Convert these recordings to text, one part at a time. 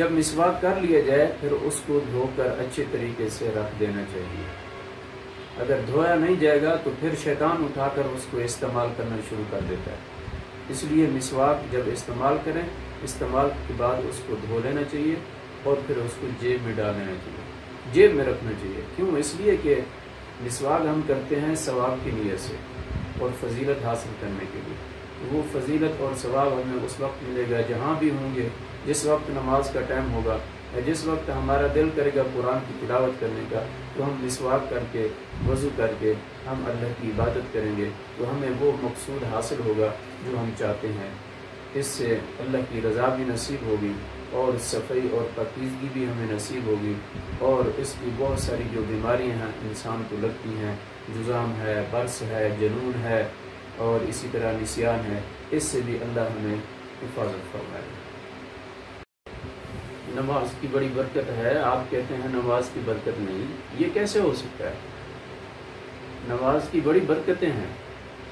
جب مسواک کر لیا جائے، پھر اس کو دھو کر اچھے طریقے سے رکھ دینا چاہیے۔ اگر دھویا نہیں جائے گا، تو پھر شیطان اٹھا کر اس کو استعمال کرنا شروع کر دیتا ہے۔ اس لیے مسواک جب استعمال کریں، استعمال کے بعد اس کو دھو لینا چاہیے اور پھر اس کو جیب میں ڈال لینا چاہیے۔ جیب میں رکھنا چاہیے۔ کیوں؟ اس لیے کہ مسواک ہم کرتے ہیں ثواب کی نیت سے اور فضیلت حاصل کرنے کے لیے۔ وہ فضیلت اور ثواب ہمیں اس وقت ملے گا جہاں بھی ہوں گے، جس وقت نماز کا ٹائم ہوگا یا جس وقت ہمارا دل کرے گا قرآن کی تلاوت کرنے کا، تو ہم مسواک کر کے، وضو کر کے ہم اللہ کی عبادت کریں گے، تو ہمیں وہ مقصود حاصل ہوگا جو ہم چاہتے ہیں۔ اس سے اللہ کی رضا بھی نصیب ہوگی اور صفائی اور پاکیزگی بھی ہمیں نصیب ہوگی۔ اور اس کی بہت ساری جو بیماریاں ہیں، انسان کو لگتی ہیں، جزام ہے، برس ہے، جنون ہے اور اسی طرح نسیان ہے، اس سے بھی اللہ ہمیں حفاظت فرمائے۔ نماز کی بڑی برکت ہے، آپ کہتے ہیں نماز کی برکت نہیں، یہ کیسے ہو سکتا ہے؟ نماز کی بڑی برکتیں ہیں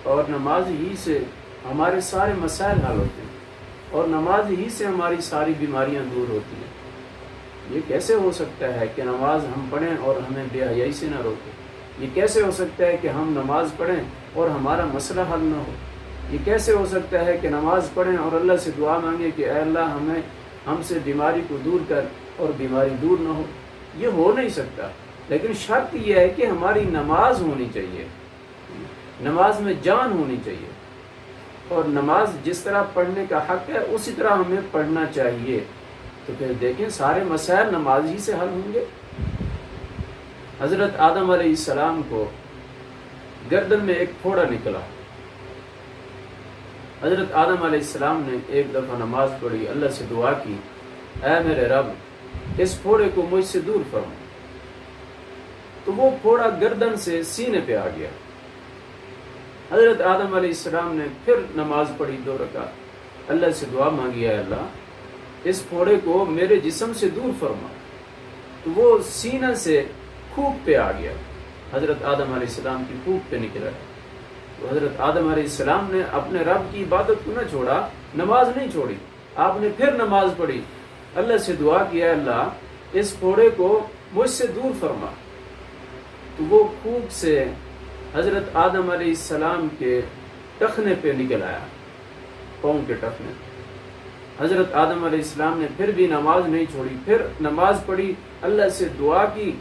اور نماز ہی سے ہمارے سارے مسائل حل ہوتے ہیں، اور نماز ہی سے ہماری ساری بیماریاں دور ہوتی ہیں۔ یہ کیسے ہو سکتا ہے کہ نماز ہم پڑھیں اور ہمیں بے حیائی سے نہ روکے یہ کیسے ہو سکتا ہے کہ ہم نماز پڑھیں اور ہمارا مسئلہ حل نہ ہو۔ یہ کیسے ہو سکتا ہے کہ نماز پڑھیں اور اللہ سے دعا مانگے کہ اے اللہ ہمیں ہم سے بیماری کو دور کر اور بیماری دور نہ ہو۔ یہ ہو نہیں سکتا۔ لیکن شرط یہ ہے کہ ہماری نماز ہونی چاہیے۔ نماز میں جان ہونی چاہیے۔ اور نماز جس طرح پڑھنے کا حق ہے، اسی طرح ہمیں پڑھنا چاہیے۔ تو پھر دیکھیں، سارے مسائل نماز ہی سے حل ہوں گے۔ حضرت آدم علیہ السلام کو گردن میں ایک پھوڑا نکلا۔ حضرت آدم علیہ السلام نے ایک دفعہ نماز پڑھی، اللہ سے دعا کی، اے میرے رب، اس پھوڑے کو مجھ سے دور فرما۔ تو وہ پھوڑا گردن سے سینے پہ آ گیا۔ حضرت آدم علیہ السلام نے پھر نماز پڑھی دو رکعت۔ اللہ سے دعا مانگی ہے اللہ، اس پھوڑے کو میرے جسم سے دور فرما۔ تو وہ سینہ سے خوب پہ آ گیا۔ حضرت آدم علیہ السلام کی خوب پہ نکلا تو حضرت آدم علیہ السلام نے اپنے رب کی عبادت کو نہ چھوڑا، نماز نہیں چھوڑی۔ آپ نے پھر نماز پڑھی۔ اللہ سے دعا کیا، اللہ اس پھوڑے کو مجھ سے دور فرما۔ تو وہ خوب سے حضرت آدم علیہ السلام کے ٹخنے پہ نکل آیا پاؤں کے ٹخنے۔ حضرت آدم علیہ السلام نے پھر بھی نماز نہیں چھوڑی، پھر نماز پڑھی، اللہ سے دعا کی۔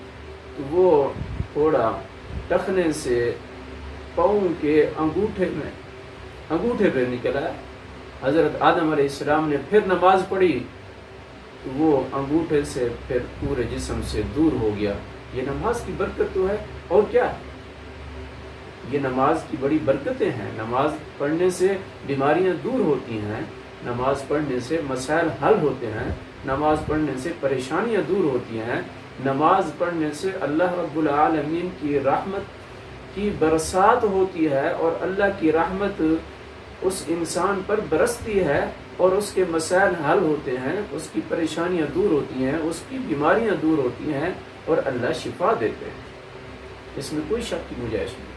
تو وہ تھوڑا ٹخنے سے پاؤں کے انگوٹھے میں انگوٹھے پہ نکل آیا حضرت آدم علیہ السلام نے پھر نماز پڑھی۔ تو وہ انگوٹھے سے پھر پورے جسم سے دور ہو گیا۔ یہ نماز کی برکت تو ہے، اور کیا؟ یہ نماز کی بڑی برکتیں ہیں۔ نماز پڑھنے سے بیماریاں دور ہوتی ہیں، نماز پڑھنے سے مسائل حل ہوتے ہیں۔ نماز پڑھنے سے پریشانیاں دور ہوتی ہیں۔ نماز پڑھنے سے اللہ رب العالمین کی رحمت کی برسات ہوتی ہے اور اللہ کی رحمت اس انسان پر برستی ہے اور اس کے مسائل حل ہوتے ہیں۔ اس کی پریشانیاں دور ہوتی ہیں، اس کی بیماریاں دور ہوتی ہیں اور اللہ شفا دیتے ہیں۔ اس میں کوئی شک کی گنجائش نہیں۔